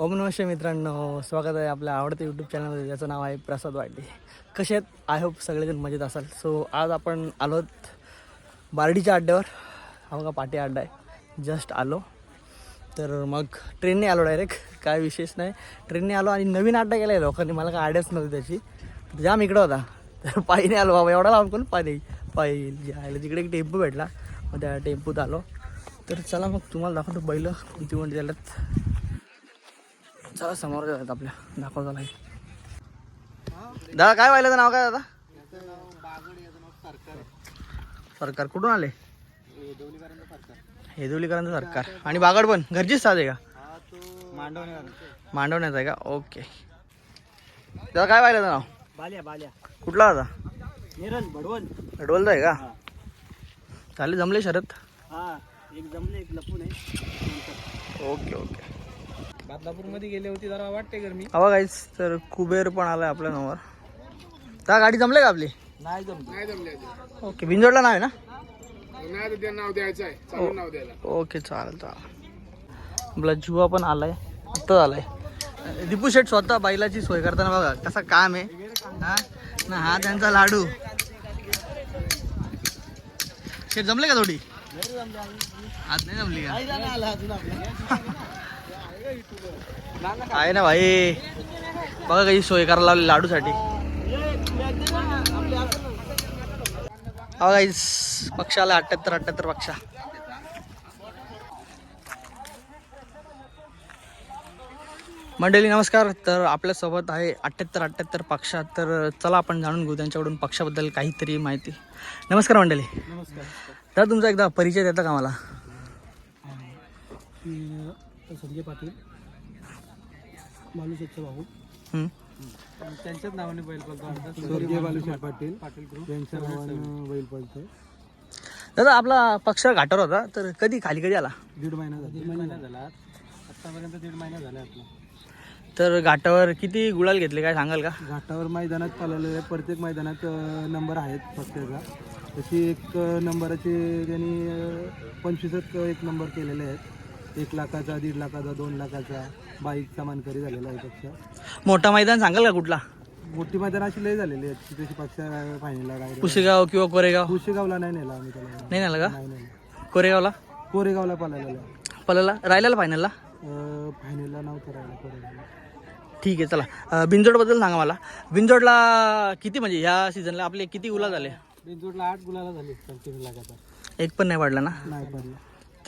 ओम नमस्ते मित्रांनो स्वागत आहे आपल्या आवडत्या यूट्यूब चॅनलमध्ये ज्याचं नाव आहे प्रसाद वाटे कसे आहेत? आय होप सगळेजण मजेत असाल. सो आज आपण आलोत बारडीच्या अड्ड्यावर हा का पाटी अड्डा आहे. जस्ट आलो. तर मग ट्रेनने आलो डायरेक्ट काय विशेष नाही. ट्रेनने आलो आणि नवीन अड्डा केला आहे लोकांनी. मला काय आयडियाच नव्हती त्याची. जाम इकडं होता. तर पायीने आलो. बाबा एवढा लांब कोण पायी पायी जायला जे तिकडे एक टेम्पो भेटला. मग त्या टेम्पोत आलो. तर चला मग तुम्हाला दाखवतो पहिलं किती म्हणजे त्याला चला समोर जातात आपल्या. दाखवतो नाही दादा काय व्हायला नाव काय दादा? सरकार. कुठून आले? हेदवलीकरांचं सरकार. आणि बागड पण? घरचीच साध आहे का? मांडवण्याचं आहे का? ओके. दादा काय व्हायला नाव? बाल्या बाल्या. कुठला होता निरल भडवल. अडवलचा आहे का? चालेल जमले शरद? हा एक जमले एक लपून आहे. Okay okay. बदलापूरमध्ये गेले होते जरा वाटते गरमी. काहीच तर कुबेर पण आलाय आपल्यासमोर. त्या गाडी जमले का आपली? नाही जमले. ओके बिंजोडला नाव आहे ना? नाही नाव द्यायचं आहे. चालू नाव द्यायला. ओके चालेल चालेल. आपला जुवा पण आलाय आत्ताच आलाय. दीपू शेठ स्वतः बैलाची सोय करताना बघा कसा काम आहे. हा? ना हा त्यांचा लाडू. शेठ जमले का थोडी? आज नाही जमली का? आहे ना भाई. बघा कशी सोय करायला लावली लाडूसाठी. हा गाईस पक्ष आला अठ्याहत्तर अठ्याहत्तर पक्षा. मंडळी नमस्कार. तर आपल्यासोबत आहे अठ्याहत्तर अठ्याहत्तर पक्षा. तर चला आपण जाणून घेऊ त्यांच्याकडून पक्षाबद्दल काहीतरी माहिती. नमस्कार मंडळी. नमस्कार. तर तुमचा एकदा परिचय देता का मला संजय पाटील बालूशेठचा भाऊ. हं? त्यांच्याच नावाने बैल पळतो बालूशेठ पाटील पाटील ग्रुप यांच्या नावानं बैल पळतोय. दादा आपला पक्ष घाटावर होता तर कधी खाली कधी आला? दीड महिना झाला. दीड महिना झाला. आतापर्यंत दीड महिना झाला आपला. तर घाटावर किती गुलाल घेतले काय सांगाल का? घाटावर मैदानात पळालेले आहे प्रत्येक मैदानात नंबर आहेत पक्षाचा. तशी एक नंबराचे त्यांनी पंचवीसच एक नंबर केलेले आहेत. एक लाखाचा दीड लाखाचा दोन लाखाचा बाईकचा मानकरी झालेला आहे पक्ष मोठा मैदान सांगाल का कुठला? मोठी मैदान अशी लय झालेली आहेत की तशी पक्ष फायनलला राहिले पुसेगाव किंवा कोरेगाव? कुशेगावला नाही नेला आम्ही त्याला. नाही झालं का? नाही नाही कोरेगावला? कोरेगावला पळालेला. आहे पलाला राहिलेला फायनलला फायनलला नव्हतं राहिला कोरेगावला. ठीक आहे चला. अं, बिंजोडबद्दल सांगा मला. बिंजोडला किती म्हणजे ह्या सीझनला आपले किती गुलाल झाले? बिंदूरला आठ गुलाला झाले लाखाचा. एक पण नाही पडला ना? नाही पडला.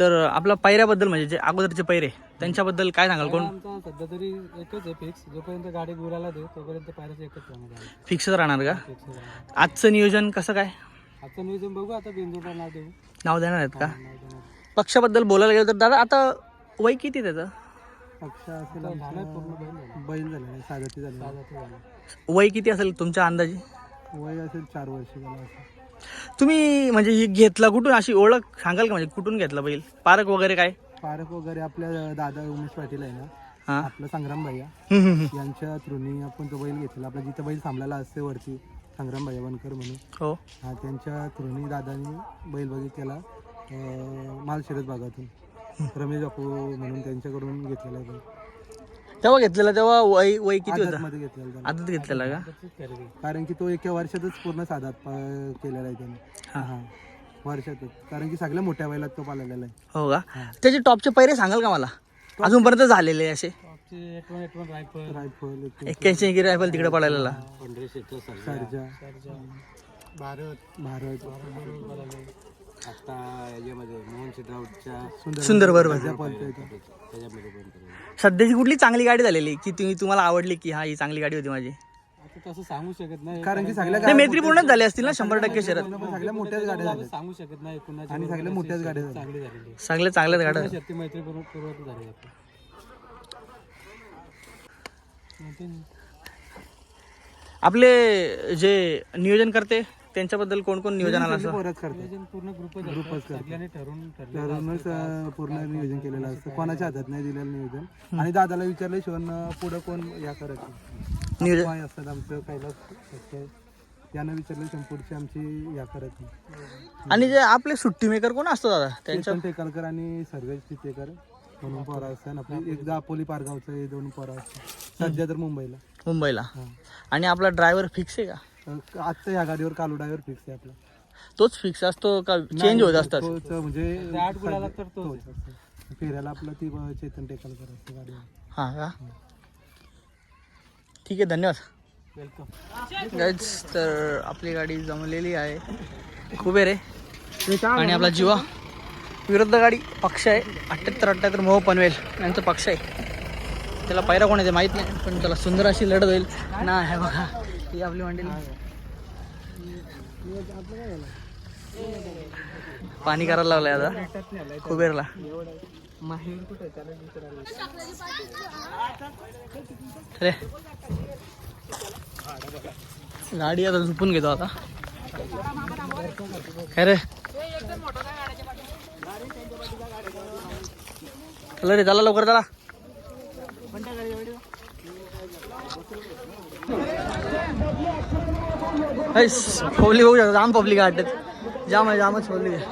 तर आपला पायऱ्याबद्दल म्हणजे जे अगोदरचे पैरे त्यांच्याबद्दल काय सांगाल? कोण? आमचा सध्या तरी एकच आहे फिक्स जोपर्यंत गाडी गुलाला दे तोपर्यंत पायऱ्याचं एकच राहणार आहे. फिक्सच राहणार का. आजचं नियोजन कसं काय? आजचं नियोजन बघू आता बिंदूरला नाव देऊ. नाव देणार आहेत का? नाव देणार. पक्षाबद्दल बोलायला गेलं तर दादा आता वय किती त्याचं? पक्ष असेल आता झालाय पूर्ण बैल झाला. बैल झालेला आहे सागती झालेला झाला तो झाला. वय किती असेल तुमच्या अंदाजे? वय असेल चार वर्ष झाला असं तुम्ही म्हणजे ही घेतला कुठून? अशी ओळख सांगाल का? म्हणजे कुठून घेतला बैल? पार्क वगैरे काय? पारक वगैरे आपल्या दादा उमेश पाटील आहे ना. हां. आपला संग्राम भैया. यांच्या थ्रूनी आपण तो बैल घेतला आपला जिथं बैल थांबलेला असते वरती संग्राम भैया वनकर म्हणून. हो. हा त्यांच्या थ्रूनी दादानी बैल बघितलेला अं, मालशिरस भागातून. रमेश बापू म्हणून त्यांच्याकडून घेतलेला आहे बैल. तेव्हा घेतलेला तेव्हा वय वय किती होतं? मध्ये घेतलेला का. कारण की तो एका वर्षातच पूर्ण साधात प- केलेला आहे त्याने. हा. हा. वर्षातच. कारण की सगळ्या मोठ्या बैलात तो पाळलेला आहे. हो का? त्याचे टॉपचे पैरे सांगाल का मला? अजूनपर्यंत झालेले असे? रायफल एक्क्याऐंशी इंगी रायफल तिकडे पडायला सरजा. भारत. भारत. आता याच्यामध्ये मोहन शेटरावच्या सुंदर सुंदर बरोबर. त्याच्यामध्ये पण. सध्याची कुठली चांगली गाडी झालेली की तुम्ही तुम्हाला आवडली की हा ही चांगली गाडी होती माझी? आता तसं सांगू शकत नाही. कारण की सगळ्या नाही मैत्रीपूर्णच झाली असतील ना शंभर टक्के शरद. सगळ्या मोठ्याच गाड्या झाल्या. सांगू शकत नाही कुणाची आणि सगळ्या मोठ्याच गाड्या झाल्या. चांगली झालेली चांगले चांगल्याच गाड्या शक्ती मैत्री पूर्वक पूर्वक झाली आपले जे नियोजन करते? त्यांच्याबद्दल कोण कोण नियोजन आला असं करतात नियोजन पूर्ण ग्रुपच सगळ्यांनी ठरवून ठरवूनच पूर्ण नियोजन केलेलं असतं. कोणाच्या हातात नाही दिलेलं नियोजन. आणि दादाला विचारल्याशिवाय पुढं कोण या करत नाही? नियोजन काय असतात आमचं कैलास सत्य. यांना विचारल्याशिवाय पुढची आमची या करत नाही. आणि जे आपले सुट्टी मेकर कोण असतो दादा? त्यांच्या टेकलकर आणि सर्वेश चितेकर म्हणून पोरं असतात. आपली एक दापोली पारगावचं हे दोन पोरं असतात. सध्या तर मुंबईला. मुंबईला. आणि आपला ड्रायव्हर फिक्स आहे का? आजच्या या गाडीवर कालू ड्रायव्हर फिक्स आहे आपला. तोच फिक्स असतो का चेंज होत असतात? तोच म्हणजे आठ तर असतो. फेऱ्याला आपलं ती चेतन टेकलकर असते गाडीवर. हां का? ठीक आहे धन्यवाद. वेलकम गाईज तर आपली गाडी जमलेली आहे. कुबेर आहे आणि आपला जीवा. विरुद्ध गाडी पक्ष आहे. अठ्ठ्याहत्तर अठ्ठ्याहत्तर मोह पनवेल. यांचा पक्ष आहे. त्याला पायरा कोण आहे ते माहीत नाही पण त्याला सुंदर अशी लढत होईल. ना आहे बघा. ही आपली मंडळी पाणी करायला लागलंय आता. कुबेरला. गाडी आता झुपून घेतो आता. खरे चला रे चला लवकर चला. पब्लिक बघू शकतो जाम पब्लिक आहे जाम आहे जामच पब्लिक आहे.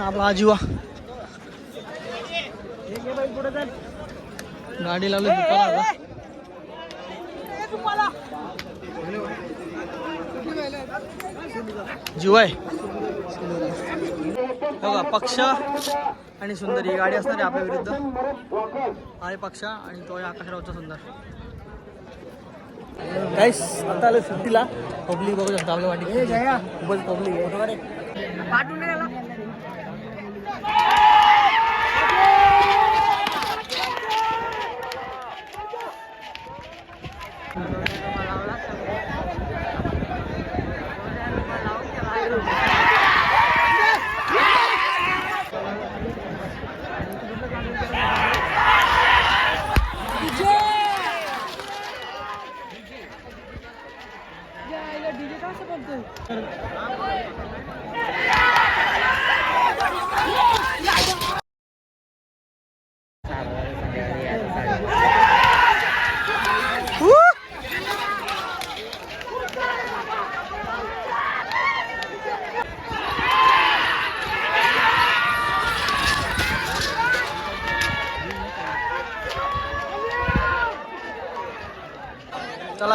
आपला आजीवा. गाडी लावली. जीव आहे. बघा पक्ष आणि सुंदर ही गाडी असणार आहे आपल्या विरुद्ध. आहे पक्ष आणि तो आहे आकाशरावचा सुंदर. काहीच आता आलं सुट्टीला. पब्लिक बघू शकता आपल्या वाटी खूपच पब्लिक आहे.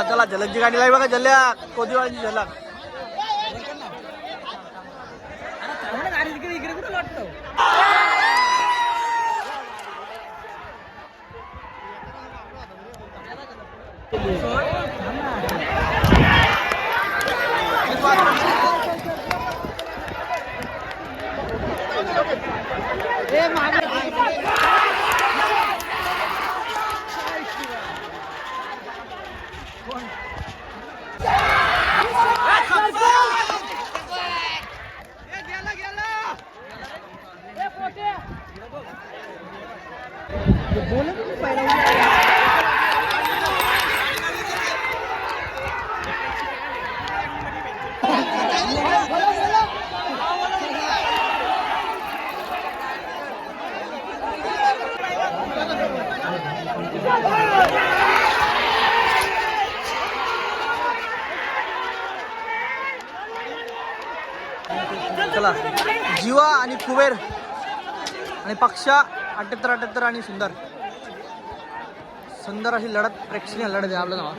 चला चला झलकची गाडी लाई बघा जल्ल्या कोदीवाळीची झलक. चला. जीवा आणि कुबेर आणि पक्षा अठ्याहत्तर अठ्याहत्तर आणि सुंदर. सुंदर अशी लढत प्रेक्षणीय लढत आहे आपलं नाव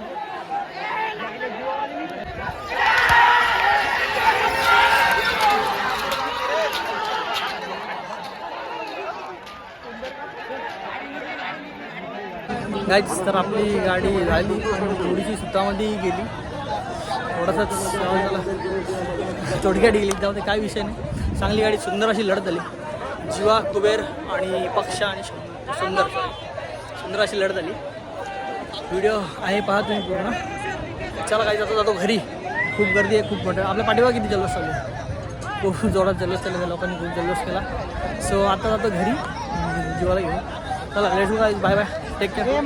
गाईच तर आपली गाडी झाली आणि थोडीशी सुतामध्ये गेली. थोडासाच आवाज आला थोडक्यात गेली काय विषय नाही. चांगली गाडी सुंदर अशी लढत झाली. जीवा कुबेर आणि पक्ष आणि सुंदर. सुंदर अशी लढत झाली. व्हिडिओ आहे पाहा तुम्ही पूर्ण. चला काही जातो जातो घरी. खूप गर्दी आहे खूप मोठं. आपल्या पाठीवा किती जल्लोष चालू खूप जोरात जल्लोष केला त्या लोकांनी खूप जल्लोष केला. सो आता जातो घरी. जीवाला घेऊन. चला let bye bye take care